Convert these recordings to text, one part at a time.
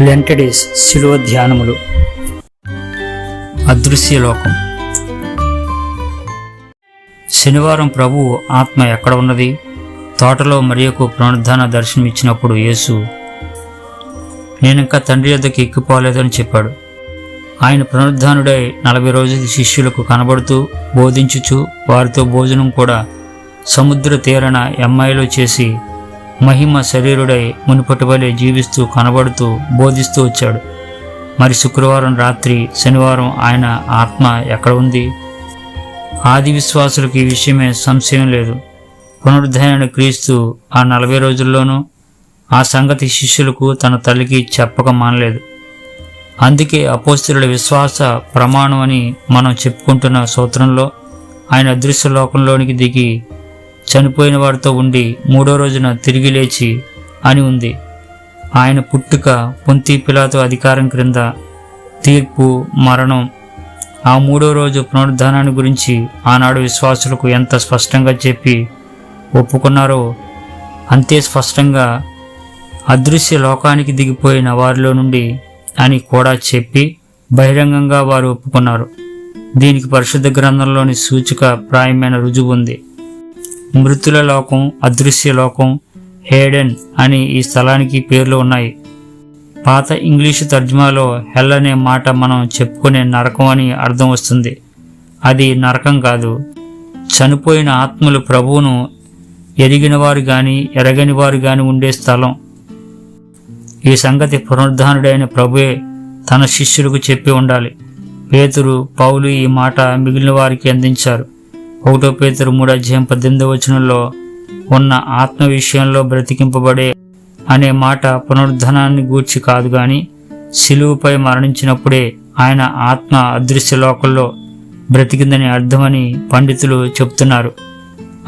లెంటడేస్ శిలువ ధ్యానములు అదృశ్యలోకం శనివారం ప్రభువు ఆత్మ ఎక్కడ ఉన్నది? తోటలో మరియకు పునరుద్ధాన దర్శనం ఇచ్చినప్పుడు యేసు నేనింకా తండ్రి యొద్దకు ఎక్కిపోలేదని చెప్పాడు. ఆయన పునరుద్ధానుడై నలభై రోజులు శిష్యులకు కనబడుతూ బోధించుచు వారితో భోజనం కూడా సముద్ర తీరన ఎమ్మాయిలో చేసి మహిమ శరీరుడై మునుపటి వలె జీవిస్తూ కనబడుతూ బోధిస్తూ వచ్చాడు. మరి శుక్రవారం రాత్రి శనివారం ఆయన ఆత్మ ఎక్కడ ఉంది? ఆది విశ్వాసులకు ఈ విషయమే సంశయం లేదు. పునరుద్ధరణ క్రీస్తు ఆ నలభై రోజుల్లోనూ ఆ సంగతి శిష్యులకు తన తల్లికి చెప్పక మానలేదు. అందుకే అపోస్తుల విశ్వాస ప్రమాణం అని మనం చెప్పుకుంటున్న సూత్రంలో ఆయన అదృశ్య లోకంలోనికి దిగి చనిపోయిన వారితో ఉండి మూడో రోజున తిరిగి లేచి అని ఉంది. ఆయన పుట్టుక పొంతి పిలాతో అధికారం క్రింద తీర్పు మరణం ఆ మూడో రోజు పునరుద్ధానాన్ని గురించి ఆనాడు విశ్వాసులకు ఎంత స్పష్టంగా చెప్పి ఒప్పుకున్నారో అంతే స్పష్టంగా అదృశ్య లోకానికి దిగిపోయిన వారిలో నుండి అని కూడా చెప్పి బహిరంగంగా వారు ఒప్పుకున్నారు. దీనికి పరిశుద్ధ గ్రంథంలోని సూచిక ప్రాయమైన రుజువు ఉంది. మృతుల లోకం అదృశ్య లోకం హేడెన్ అని ఈ స్థలానికి పేర్లు ఉన్నాయి. పాత ఇంగ్లీషు తర్జుమాలో హెల్ అనే మాట మనం చెప్పుకునే నరకం అని అర్థం వస్తుంది. అది నరకం కాదు. చనిపోయిన ఆత్మలు ప్రభువును ఎరిగిన వారు గాని ఎరగని వారు గాని ఉండే స్థలం. ఈ సంగతి పునరుద్ధానుడైన ప్రభువే తన శిష్యులకు చెప్పి ఉండాలి. పేతురు పౌలు ఈ మాట మిగిలిన వారికి అందించారు. ఒకటో పేతురు మూడు అధ్యాయం పద్దెనిమిదో వచనంలో ఉన్న ఆత్మ విషయంలో బ్రతికింపబడే అనే మాట పునరుద్ధనాన్ని గూర్చి కాదు గాని శిలువుపై మరణించినప్పుడే ఆయన ఆత్మ అదృశ్య లోకంలో బ్రతికిందని అర్థమని పండితులు చెప్తున్నారు.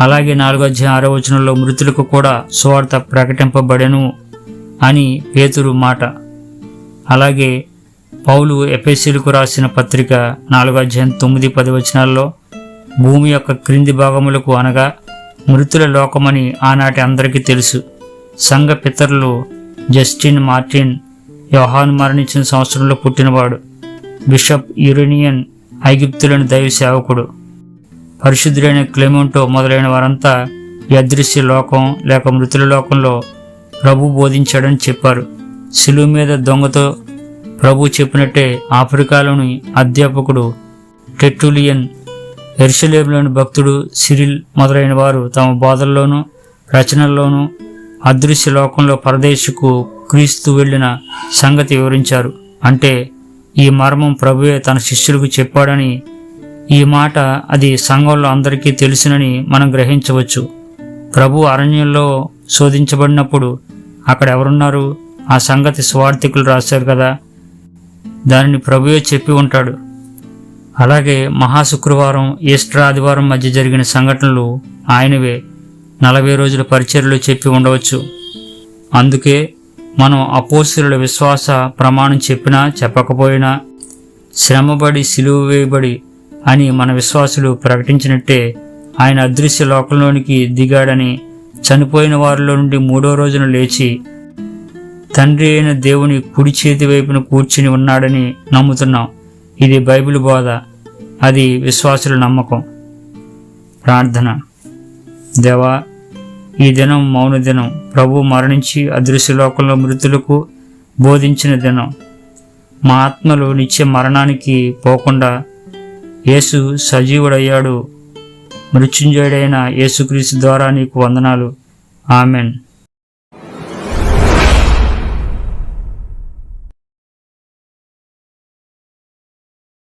అలాగే నాలుగో అధ్యాయం ఆరో వచనంలో మృతులకు కూడా సువార్త ప్రకటింపబడెను అని పేతురు మాట. అలాగే పౌలు ఎఫెసీలకు రాసిన పత్రిక నాలుగో అధ్యాయం తొమ్మిది పది వచనాల్లో భూమి యొక్క క్రింది భాగములకు అనగా మృతుల లోకమని ఆనాటి అందరికీ తెలుసు. సంఘ పితరులు జస్టిన్ మార్టిన్ యోహాన్ మరణించిన సంవత్సరంలో పుట్టినవాడు. బిషప్ యురేనియన్ ఐగిప్తులని దైవ సేవకుడు. పరిశుద్ధుడైన క్లెమెంటో మొదలైన వారంతా యదృశ్య లోకం లేక మృతుల లోకంలో ప్రభు బోధించాడని చెప్పారు. శిలువు మీద దొంగతో ప్రభు చెప్పినట్టే ఆఫ్రికాలోని అధ్యాపకుడు టెట్టులియన్ ఎరుషలేంలోని భక్తుడు సిరిల్ మొదలైన వారు తమ బోధల్లోనూ రచనల్లోనూ అదృశ్య లోకంలో పరదేశకు క్రీస్తు వెళ్ళిన సంగతి వివరించారు. అంటే ఈ మర్మం ప్రభువే తన శిష్యులకు చెప్పాడని ఈ మాట అది సంఘంలో అందరికీ తెలుసునని మనం గ్రహించవచ్చు. ప్రభు అరణ్యంలో శోధించబడినప్పుడు అక్కడ ఎవరున్నారు? ఆ సంగతి స్వార్థికులు రాశారు కదా. దానిని ప్రభువే చెప్పి ఉంటాడు. అలాగే మహాశుక్రవారం ఈస్టర్ ఆదివారం మధ్య జరిగిన సంఘటనలు ఆయనవే నలభై రోజుల పరిచర్లు చెప్పి ఉండవచ్చు. అందుకే మనం అపోస్తుల విశ్వాస ప్రమాణం చెప్పినా చెప్పకపోయినా శ్రమబడి సిలువ వేయబడి అని మన విశ్వాసులు ప్రకటించినట్టే ఆయన అదృశ్య లోకంలోనికి దిగాడని చనిపోయిన వారిలో నుండి మూడో రోజున లేచి తండ్రి అయిన దేవుని కుడి చేతి వైపున కూర్చుని ఉన్నాడని నమ్ముతున్నాం. ఇది బైబిల్ బోధ. అది విశ్వాసుల నమ్మకం. ప్రార్థన. దేవా ఈ దినం మౌన దినం. ప్రభు మరణించి అదృశ్య లోకంలో మృతులకు బోధించిన దినం. మా ఆత్మలు నిత్య మరణానికి పోకుండా యేసు సజీవుడయ్యాడు. మృత్యుంజయుడైన యేసుక్రీస్తు ద్వారా నీకు వందనాలు. ఆమెన్.